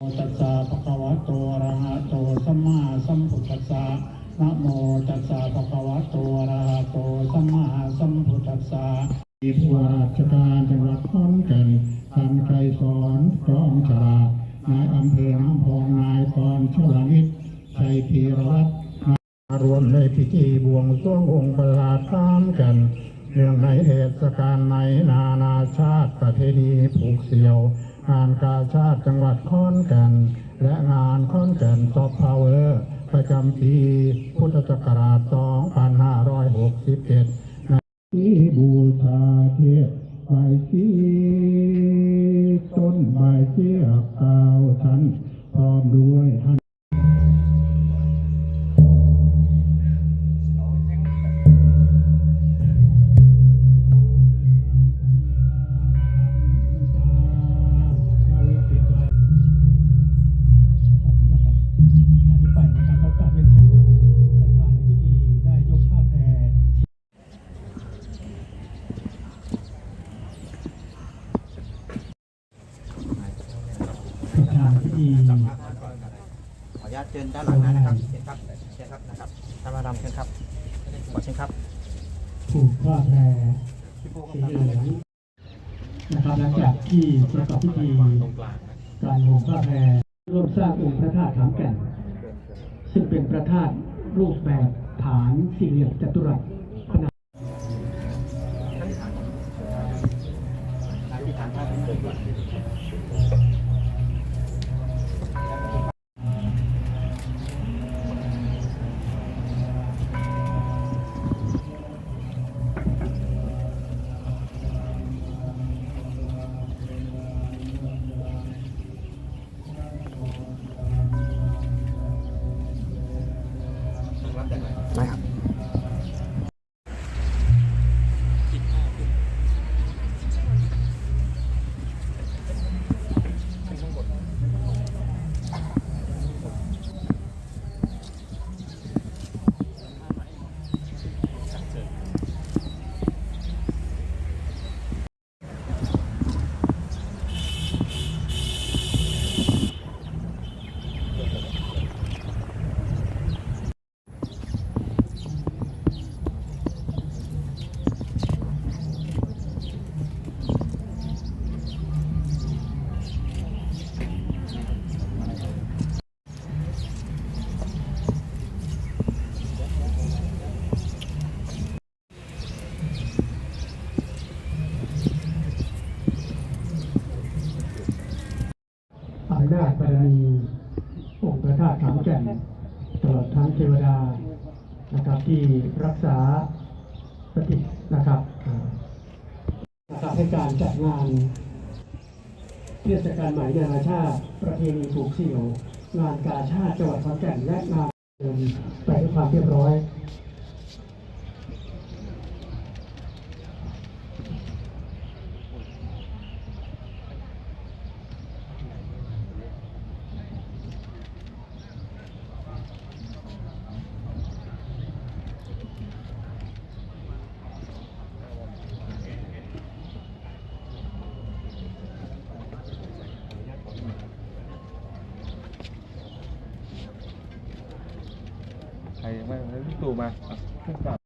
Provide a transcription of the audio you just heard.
ตัสสะภะคะวะโตอะระหะโตสัมมาสัมพุทธัสสะนะโมตัสสะภะคะวะโตอะระหะโตสัมมาสัมพุทธัสสะมีผู้ว่าราชการจังหวัดขอนแก่นท่านไกรสอนพร้อมฉลาดนายอำเภอน้ำพองนายกรชลวิทย์ชัยพีรวัตรมารวมในพิธีบวงสรวงองค์ประหลาดตามกันเนื่องในเทศกาลในนานาชาติประเพณีผูกเสี่ยว งานกาชาติจังหวัดขอนแก่น และงานขอนแก่นซอฟต์พาวเวอร์ประจำปีพุทธศักราช 2561นะที่บูชาเทพใบสีต้นใบเสียบกาวทันพร้อมด้วยท่าน ประธานพิธีขออนุญาตเชิญด้านหลังนะครับเชิญครับเชิญครับนะครับท่านมาดามเชิญครับขอเชิญครับผูกผ้าแพรพี่ปูสีเหลืองนะครับหลังจากที่ประกอบพิธีการห่มผ้าแพรร่วมสร้างองค์พระธาตุขามแก่นซึ่งเป็นพระธาตุรูปแบบฐานสี่เหลี่ยมจัตุรัสขนาด นท่ครับ อำนาจบารมีองค์พระธาตุขามแก่นตลอดทั้งเทวดานะครับที่รักษาสถินะครับนะครับให้การจัดงานเทศกาลใหม่นานาชาติ ประเพณีผูกเสี่ยว งานกาชาติจังหวัดขอนแก่นและงานเดินไปด้วยความเรียบร้อย ใครยังไม่พี่ตู่มาขึ้นกลับ